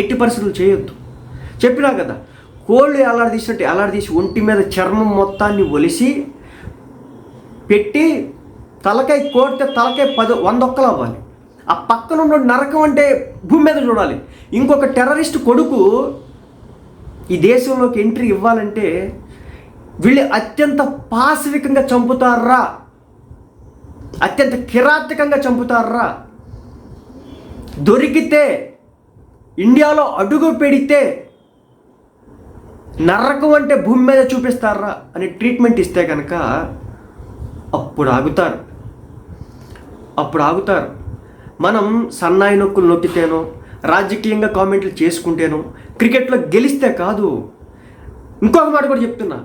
ఎట్టి పరిస్థితులు చేయొద్దు. చెప్పినా కదా కోళ్ళు ఎలాడదీసినట్టు ఎలాడదీసి ఒంటి మీద చర్మం మొత్తాన్ని ఒలిసి పెట్టి తలకాయ కోడితే తలకాయ పది వంద ఒక్కలు అవ్వాలి. ఆ పక్కన ఉన్న నరకం అంటే భూమి మీద చూడాలి. ఇంకొక టెర్రరిస్ట్ కొడుకు ఈ దేశంలోకి ఎంట్రీ ఇవ్వాలంటే వీళ్ళు అత్యంత పాశవికంగా చంపుతారా? అత్యంత కిరాతకంగా చంపుతారా? దొరికితే ఇండియాలో అడుగు పెడితే నరకం అంటే భూమి మీద చూపిస్తారా అని ట్రీట్మెంట్ ఇస్తే కనుక అప్పుడు ఆగుతారు. అప్పుడు ఆగుతారు. మనం సన్నాయి నొక్కులు నొక్కితేనో రాజకీయంగా కామెంట్లు చేసుకుంటేనో క్రికెట్లో గెలిస్తే కాదు. ఇంకొక మాట కూడా చెప్తున్నా.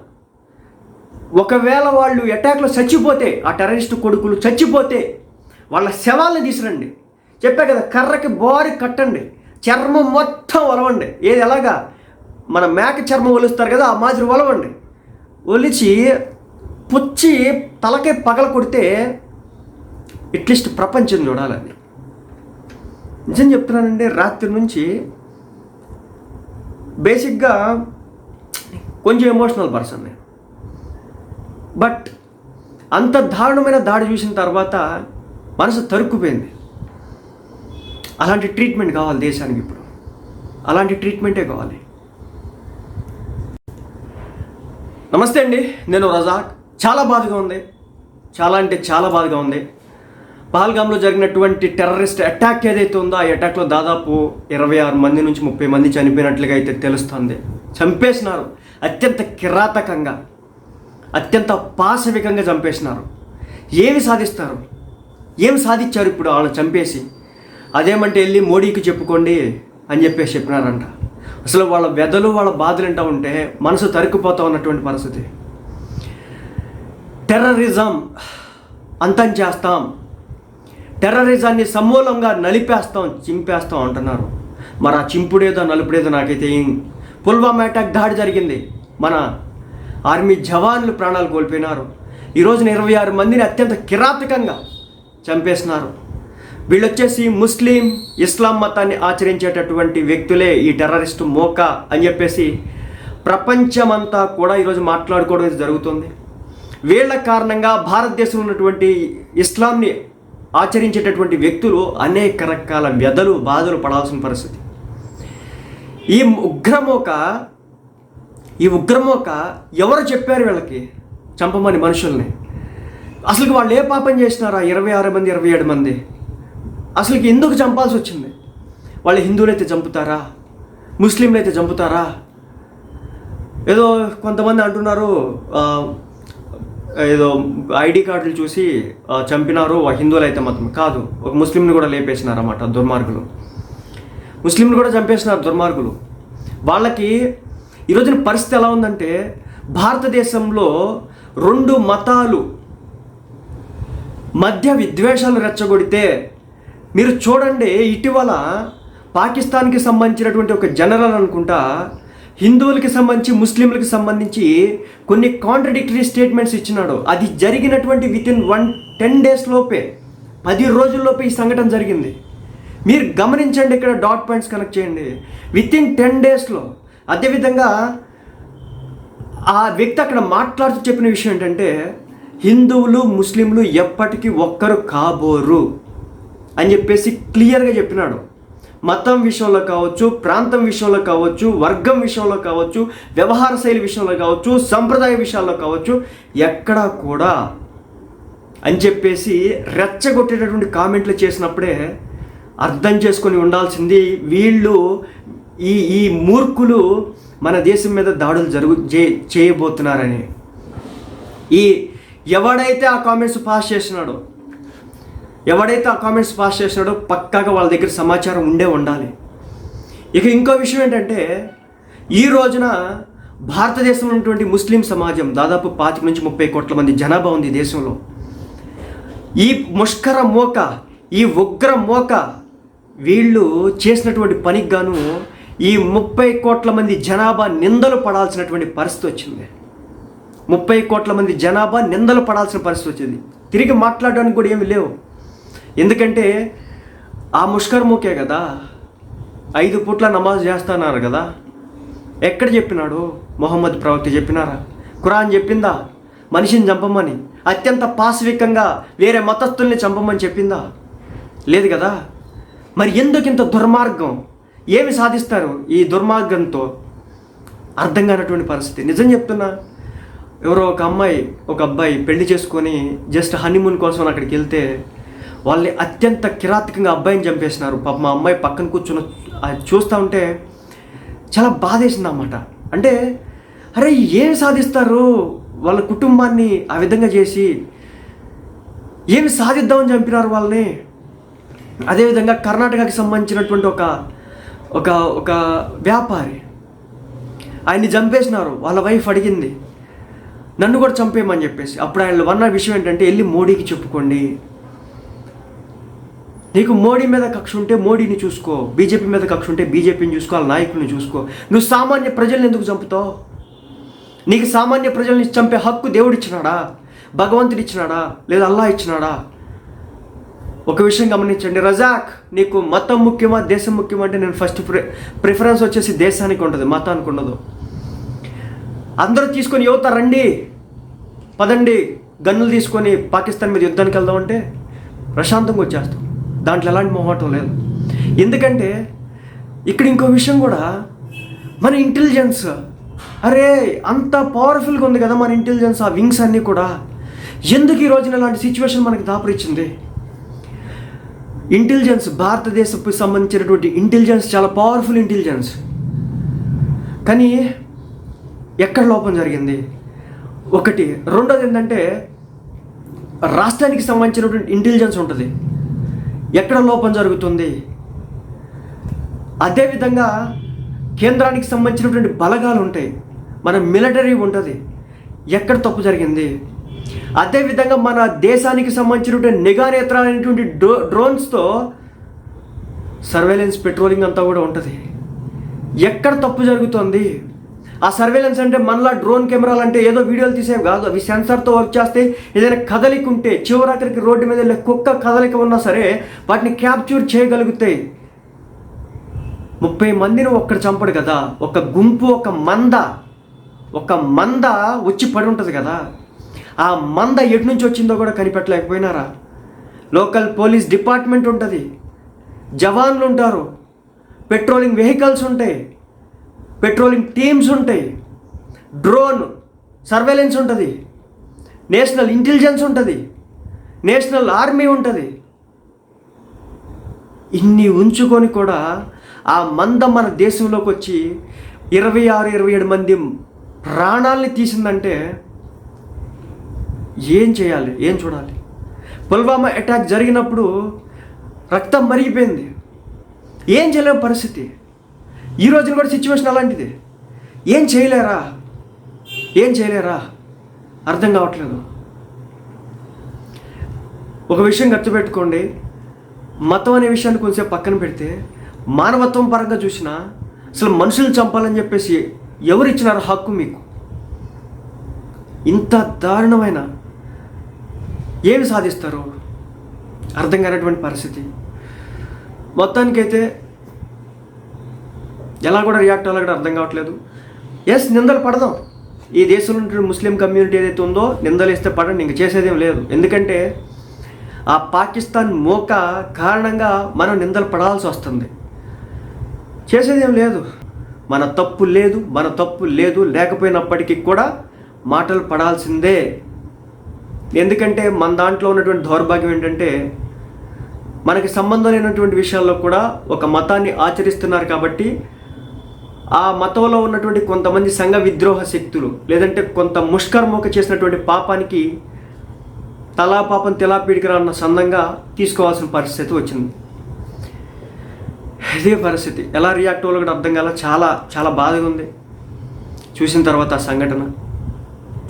ఒకవేళ వాళ్ళు అటాక్లో చచ్చిపోతే ఆ టెర్రరిస్ట్ కొడుకులు చచ్చిపోతే వాళ్ళ శవాలను తీసురండి. చెప్పా కదా కర్రకి బోరి కట్టండి. చర్మం మొత్తం ఒలవండి. ఏది ఎలాగా? మన మేక చర్మం ఒలుస్తారు కదా ఆ మాదిరి ఒలవండి. ఒలిచి పుచ్చి తలకే పగల కొడితే అట్లీస్ట్ ప్రపంచం చూడాలని నిజం చెప్తున్నానండి రాత్రి నుంచి బేసిక్గా కొంచెం ఎమోషనల్ పర్సన్ నేను. బట్ అంత దారుణమైన దాడి చూసిన తర్వాత మనసు తరుక్కుపోయింది. అలాంటి ట్రీట్మెంట్ కావాలి దేశానికి ఇప్పుడు. అలాంటి ట్రీట్మెంటే కావాలి. నమస్తే అండి నేను రజాక్. చాలా బాధగా ఉంది. చాలా అంటే చాలా బాధగా ఉంది. పహల్గామ్లో జరిగినటువంటి టెర్రరిస్ట్ అటాక్ ఏదైతే ఉందో ఆ అటాక్లో దాదాపు ఇరవై ఆరు మంది నుంచి ముప్పై మంది చనిపోయినట్లుగా అయితే తెలుస్తుంది. చంపేసినారు. అత్యంత కిరాతకంగా అత్యంత పాశవికంగా చంపేసినారు. ఏమి సాధిస్తారు? ఏం సాధించారు ఇప్పుడు వాళ్ళని చంపేసి? అదేమంటే వెళ్ళి మోడీకి చెప్పుకోండి అని చెప్పేసి చెప్పినారంట. అసలు వాళ్ళ వెదలు వాళ్ళ బాధలు వింటూ ఉంటే మనసు తరుక్కుపోతా ఉన్నటువంటి పరిస్థితి. టెర్రరిజం అంతం చేస్తాం. టెర్రరిజాన్ని సమూలంగా నలిపేస్తాం చింపేస్తాం అంటున్నారు. మరి ఆ చింపుడేదో నలుపుడేదో నాకైతే పుల్వామా అటాక్ దాడి జరిగింది. మన ఆర్మీ జవాన్లు ప్రాణాలు కోల్పోయినారు. ఈ రోజున ఇరవై ఆరు మందిని అత్యంత కిరాతకంగా చంపేసినారు. వీళ్ళు వచ్చేసి ముస్లిం ఇస్లాం మతాన్ని ఆచరించేటటువంటి వ్యక్తులే ఈ టెర్రరిస్ట్ మోక అని చెప్పేసి ప్రపంచమంతా కూడా ఈరోజు మాట్లాడుకోవడం జరుగుతుంది. వీళ్ళ కారణంగా భారతదేశంలో ఉన్నటువంటి ఇస్లాంని ఆచరించేటటువంటి వ్యక్తులు అనేక రకాల వ్యధలు బాధలు పడాల్సిన పరిస్థితి. ఈ ఉగ్రమోక ఈ ఉగ్రమోక ఎవరు చెప్పారు వీళ్ళకి? చంపమని మనుషుల్ని. అసలు వాళ్ళు ఏ పాపం చేసినారా? ఇరవై ఆరు మంది ఇరవై ఏడు మంది. అసలుకి ఎందుకు చంపాల్సి వచ్చింది? వాళ్ళు హిందువులైతే చంపుతారా? ముస్లింలు అయితే చంపుతారా? ఏదో కొంతమంది అంటున్నారు ఏదో ఐడి కార్డులు చూసి చంపినారు ఆ హిందువులు అయితే మాత్రం కాదు. ఒక ముస్లింని కూడా లేపేసినారన్నమాట దుర్మార్గులు. ముస్లింలు కూడా చంపేసినారు దుర్మార్గులు. వాళ్ళకి ఈరోజున పరిస్థితి ఎలా ఉందంటే భారతదేశంలో రెండు మతాలు మధ్య విద్వేషాలు రెచ్చగొడితే మీరు చూడండి ఇటీవల పాకిస్తాన్కి సంబంధించినటువంటి ఒక జనరల్ అనుకుంటా హిందువులకి సంబంధించి ముస్లింలకు సంబంధించి కొన్ని కాంట్రడిక్టరీ స్టేట్మెంట్స్ ఇచ్చినాడు. అది జరిగినటువంటి within one ten days లోపే పది రోజుల్లోపే ఈ సంఘటన జరిగింది. మీరు గమనించండి ఇక్కడ డాట్ పాయింట్స్ కనెక్ట్ చేయండి. విత్ ఇన్ టెన్ డేస్లో అదేవిధంగా ఆ వ్యక్తి అక్కడ మాట్లాడుతూ చెప్పిన విషయం ఏంటంటే హిందువులు ముస్లింలు ఎప్పటికీ ఒక్కరు కాబోరు. అని చెప్పేసి క్లియర్గా చెప్పినాడు. మతం విషయంలో కావచ్చు ప్రాంతం విషయంలో కావచ్చు వర్గం విషయంలో కావచ్చు వ్యవహార శైలి విషయంలో కావచ్చు సంప్రదాయ విషయాల్లో కావచ్చు ఎక్కడా కూడా అని చెప్పేసి రెచ్చగొట్టేటటువంటి కామెంట్లు చేసినప్పుడే అర్థం చేసుకొని ఉండాల్సింది వీళ్ళు ఈ ఈ మూర్ఖులు మన దేశం మీద దాడులు జరుగు చే- చేయబోతున్నారని. ఈ ఎవడైతే ఆ కామెంట్స్ పాస్ చేసినాడో ఎవడైతే ఆ కామెంట్స్ పాస్ చేసినాడో పక్కాగా వాళ్ళ దగ్గర సమాచారం ఉండే ఉండాలి. ఇక ఇంకో విషయం ఏంటంటే ఈ రోజున భారతదేశంలో ఉన్నటువంటి ముస్లిం సమాజం దాదాపు పాతిక నుంచి ముప్పై కోట్ల మంది జనాభా ఉంది ఈ దేశంలో. ఈ ముష్కర మోక ఈ ఉగ్ర మోక వీళ్ళు చేసినటువంటి పనికి గాను ఈ ముప్పై కోట్ల మంది జనాభా నిందలు పడాల్సినటువంటి పరిస్థితి వచ్చింది. ముప్పై కోట్ల మంది జనాభా నిందలు పడాల్సిన పరిస్థితి వచ్చింది. తిరిగి మాట్లాడడానికి కూడా ఏమి లేవు. ఎందుకంటే ఆ ముష్కర్ముకే కదా. ఐదు పూట్ల నమాజ్ చేస్తున్నారు కదా. ఎక్కడ చెప్పినాడు? మొహమ్మద్ ప్రవక్త చెప్పినారా? ఖురాన్ చెప్పిందా? మనిషిని చంపమని అత్యంత పాశవికంగా వేరే మతస్థుల్ని చంపమని చెప్పిందా? లేదు కదా. మరి ఎందుకు ఇంత దుర్మార్గం? ఏమి సాధిస్తారు ఈ దుర్మార్గంతో? అర్థం కానటువంటి పరిస్థితి. నిజం చెప్తున్నా ఎవరో ఒక అమ్మాయి ఒక అబ్బాయి పెళ్ళి చేసుకొని జస్ట్ హనీమూన్ కోసం అక్కడికి వెళ్తే వాళ్ళని అత్యంత కిరాతకంగా అబ్బాయిని చంపేసినారు. పాప మా అమ్మాయి పక్కన కూర్చుని అది చూస్తూ ఉంటే చాలా బాధేసింది అన్నమాట అంటే అరే ఏం సాధిస్తారు? వాళ్ళ కుటుంబాన్ని ఆ విధంగా చేసి ఏమి సాధిద్దామని చంపినారు వాళ్ళని? అదేవిధంగా కర్ణాటకకి సంబంధించినటువంటి ఒక ఒక ఒక వ్యాపారి ఆయన్ని చంపేసినారు. వాళ్ళ వైఫ్ అడిగింది నన్ను కూడా చంపేయమని చెప్పేసి. అప్పుడు ఆయన వన్న విషయం ఏంటంటే వెళ్ళి మోడీకి చెప్పుకోండి. నీకు మోడీ మీద కక్ష ఉంటే మోడీని చూసుకో బీజేపీ మీద కక్ష ఉంటే బీజేపీని చూసుకో వాళ్ళ నాయకుల్ని చూసుకో. నువ్వు సామాన్య ప్రజల్ని ఎందుకు చంపుతావు? నీకు సామాన్య ప్రజల్ని చంపే హక్కు దేవుడు ఇచ్చినాడా? భగవంతుడు ఇచ్చినాడా? లేదా అల్లా ఇచ్చినాడా? ఒక విషయం గమనించండి రజాక్ నీకు మతం ముఖ్యమా దేశం ముఖ్యమా అంటే నేను ఫస్ట్ ప్రి ప్రిఫరెన్స్ వచ్చేసి దేశానికి ఉంటుంది మతానికి ఉండదు. అందరూ తీసుకొని యువత రండి పదండి గన్నులు తీసుకొని పాకిస్తాన్ మీద యుద్ధానికి వెళ్దామంటే ప్రశాంతంగా వచ్చేస్తాం. దాంట్లో ఎలాంటి మొహమాటం లేదు. ఎందుకంటే ఇక్కడ ఇంకో విషయం కూడా మన ఇంటెలిజెన్స్ అరే అంత పవర్ఫుల్గా ఉంది కదా మన ఇంటెలిజెన్స్ ఆ వింగ్స్ అన్నీ కూడా. ఎందుకు ఈ రోజున ఇలాంటి సిచ్యువేషన్ మనకి దాపరిచ్చింది? ఇంటెలిజెన్స్ భారతదేశపు సంబంధించినటువంటి ఇంటెలిజెన్స్ చాలా పవర్ఫుల్ ఇంటెలిజెన్స్ కానీ ఎక్కడ లోపం జరిగింది? ఒకటి రెండోది ఏంటంటే రాష్ట్రానికి సంబంధించినటువంటి ఇంటెలిజెన్స్ ఉంటుంది. ఎక్కడ లోపం జరుగుతుంది? అదేవిధంగా కేంద్రానికి సంబంధించినటువంటి బలగాలు ఉంటాయి. మన మిలిటరీ ఉంటుంది. ఎక్కడ తప్పు జరిగింది? అదేవిధంగా మన దేశానికి సంబంధించినటువంటి నిఘా నేత్రాలైనటువంటి డ్రో డ్రోన్స్తో సర్వేలెన్స్ పెట్రోలింగ్ అంతా కూడా ఉంటుంది. ఎక్కడ తప్పు జరుగుతుంది? ఆ సర్వేలెన్స్ అంటే మనలా డ్రోన్ కెమెరాలు అంటే ఏదో వీడియోలు తీసేవి కాదు. అవి సెన్సార్తో వర్క్ చేస్తే ఏదైనా కదలిక ఉంటే చివరాఖరికి రోడ్డు మీద వెళ్ళే కుక్క కదలిక ఉన్నా సరే వాటిని క్యాప్చూర్ చేయగలుగుతాయి ముప్పై మందిని ఒక్కడు చంపడు కదా. ఒక గుంపు ఒక మంద ఒక మంద వచ్చి పడి ఉంటుంది కదా. ఆ మంద ఎటు నుంచి వచ్చిందో కూడా కనిపెట్టలేకపోయినారా? లోకల్ పోలీస్ డిపార్ట్మెంట్ ఉంటుంది. జవాన్లు ఉంటారు. పెట్రోలింగ్ వెహికల్స్ ఉంటాయి. పెట్రోలింగ్ టీమ్స్ ఉంటాయి. డ్రోన్ సర్వేలెన్స్ ఉంటుంది. నేషనల్ ఇంటెలిజెన్స్ ఉంటుంది. నేషనల్ ఆర్మీ ఉంటుంది. ఇన్ని ఉంచుకొని కూడా ఆ మంద మన దేశంలోకి వచ్చి ఇరవై ఆరు ఇరవై ఏడు మంది ప్రాణాలని తీసిందంటే ఏం చేయాలి? ఏం చూడాలి? పుల్వామా అటాక్ జరిగినప్పుడు రక్తం మరిగిపోయింది. ఏం చేయలేని పరిస్థితి. ఈ రోజున కూడా సిచ్యువేషన్ అలాంటిది. ఏం చేయలేరా? ఏం చేయలేరా? అర్థం కావట్లేదు. ఒక విషయం గుర్తుపెట్టుకోండి మతం అనే విషయాన్ని కొంచెం పక్కన పెడితే మానవత్వం పరంగా చూసినా అసలు మనుషులు చంపాలని చెప్పేసి ఎవరు ఇచ్చినారు హక్కు మీకు? ఇంత దారుణమైన ఏమి సాధిస్తారు? అర్థం కానటువంటి పరిస్థితి. మొత్తానికైతే ఎలా కూడా రియాక్ట్ అవ్వాలో కూడా అర్థం కావట్లేదు. ఎస్ నిందలు పడదాం. ఈ దేశంలో ముస్లిం కమ్యూనిటీ ఏదైతే ఉందో నిందలు ఇస్తే పడండి ఇంక చేసేదేం లేదు. ఎందుకంటే ఆ పాకిస్తాన్ మోక కారణంగా మనం నిందలు పడాల్సి వస్తుంది. చేసేదేం లేదు. మన తప్పు లేదు మన తప్పు లేదు. లేకపోయినప్పటికీ కూడా మాటలు పడాల్సిందే. ఎందుకంటే మన దాంట్లో ఉన్నటువంటి దౌర్భాగ్యం ఏంటంటే మనకి సంబంధం లేనటువంటి విషయాల్లో కూడా ఒక మతాన్ని ఆచరిస్తున్నారు కాబట్టి ఆ మతంలో ఉన్నటువంటి కొంతమంది సంఘ విద్రోహ శక్తులు లేదంటే కొంత ముష్కర్మోక చేసినటువంటి పాపానికి తలా పాపం తెలా పీడికరా అన్న సందంగా తీసుకోవాల్సిన పరిస్థితి వచ్చింది. ఇదే పరిస్థితి. ఎలా రియాక్ట్ అవ్వాలో కూడా అర్థం కాల చాలా చాలా బాధగా ఉంది. చూసిన తర్వాత ఆ సంఘటన.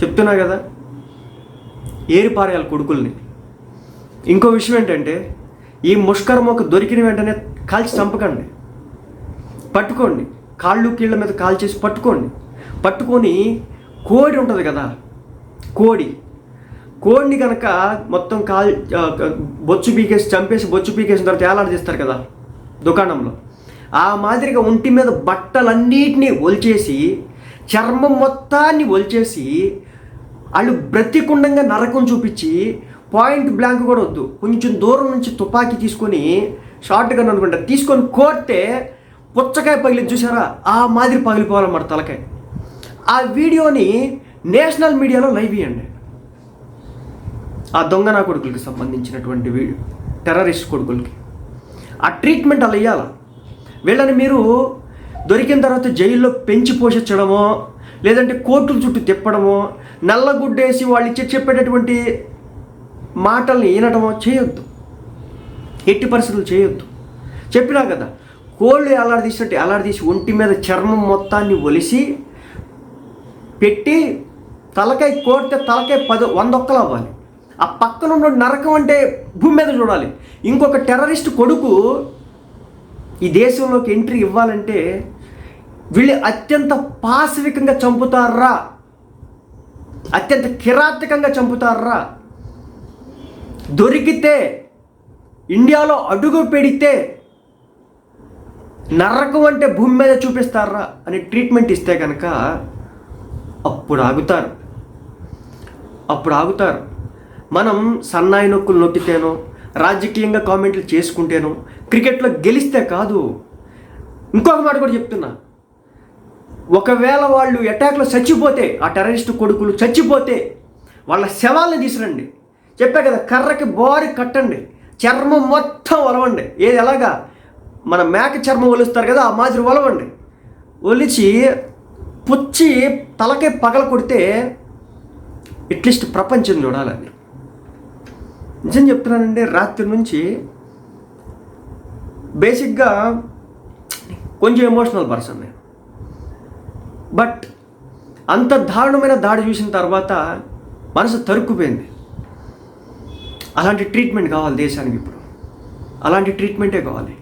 చెప్తున్నా కదా ఏరిపారేయాలి కొడుకుల్ని. ఇంకో విషయం ఏంటంటే ఈ ముష్కర్మోక దొరికిన వెంటనే కాల్చి చంపకండి. పట్టుకోండి. కాళ్ళు కీళ్ళ మీద కాల్ చేసి పట్టుకోండి. పట్టుకొని కోడి ఉంటుంది కదా కోడి. కోడిని కనుక మొత్తం కాల్ బొచ్చు పీకేసి చంపేసి బొచ్చు పీకేసిన తర్వాత ఏలాడ చేస్తారు కదా దుకాణంలో. ఆ మాదిరిగా ఒంటి మీద బట్టలన్నిటినీ ఒలిచేసి చర్మం మొత్తాన్ని ఒలిచేసి వాళ్ళు బ్రతికుండంగా నరకం చూపించి పాయింట్ బ్లాంక్ కూడా వద్దు. కొంచెం దూరం నుంచి తుపాకీ తీసుకొని షార్ట్ గన్ అనుకుంటా తీసుకొని కోర్తే పుచ్చకాయ పగిలి చూసారా ఆ మాదిరి పగిలిపోవాలన్నమాట తలకాయ. ఆ వీడియోని నేషనల్ మీడియాలో లైవ్ ఇవ్వండి ఆ దొంగ నా కొడుకులకి సంబంధించినటువంటి వీడియో టెర్రరిస్ట్ కొడుకులకి. ఆ ట్రీట్మెంట్ అలా ఇవ్వాలి వీళ్ళని మీరు దొరికిన తర్వాత జైల్లో పెంచి పోషించడమో లేదంటే కోర్టుల చుట్టూ తిప్పడమో నల్లగుడ్డేసి వాళ్ళు ఇచ్చి చెప్పేటటువంటి మాటల్ని వినడమో చేయొద్దు. ఎట్టి పరిస్థితులు చేయొద్దు. చెప్పినా కదా కోళ్ళు ఎలాడదీసినట్టు ఎలాడదీసి ఒంటి మీద చర్మం మొత్తాన్ని ఒలిసి పెట్టి తలకాయ కోడితే తలకాయ పది వంద ఒక్కలు అవ్వాలి. ఆ పక్కన ఉన్న నరకం అంటే భూమి మీద చూడాలి. ఇంకొక టెర్రరిస్ట్ కొడుకు ఈ దేశంలోకి ఎంట్రీ ఇవ్వాలంటే వీళ్ళు అత్యంత పాశవికంగా చంపుతారా? అత్యంత కిరాతకంగా చంపుతారా? దొరికితే ఇండియాలో అడుగు పెడితే నరకం అంటే భూమి మీద చూపిస్తారా అని ట్రీట్మెంట్ ఇస్తే కనుక అప్పుడు ఆగుతారు. అప్పుడు ఆగుతారు. మనం సన్నాయి నొక్కులు నొక్కితేనో రాజకీయంగా కామెంట్లు చేసుకుంటేనో క్రికెట్లో గెలిస్తే కాదు. ఇంకొక మాట కూడా చెప్తున్నా. ఒకవేళ వాళ్ళు అటాక్లో చచ్చిపోతే ఆ టెర్రరిస్ట్ కొడుకులు చచ్చిపోతే వాళ్ళ శవాలను తీసురండి. చెప్పా కదా కర్రకి బోరి కట్టండి. చర్మం మొత్తం ఒలవండి ఏది ఎలాగా? మన మేక చర్మం ఒలుస్తారు కదా ఆ మాదిరి ఒలవండి. ఒలిచి పుచ్చి తలకే పగల కొడితే అట్లీస్ట్ ప్రపంచం చూడాలని నిజం చెప్తున్నానండి రాత్రి నుంచి బేసిక్గా కొంచెం ఎమోషనల్ పర్సన్ నేను. బట్ అంత దారుణమైన దాడి చూసిన తర్వాత మనసు తరుక్కుపోయింది. అలాంటి ట్రీట్మెంట్ కావాలి దేశానికి ఇప్పుడు. అలాంటి ట్రీట్మెంటే కావాలి.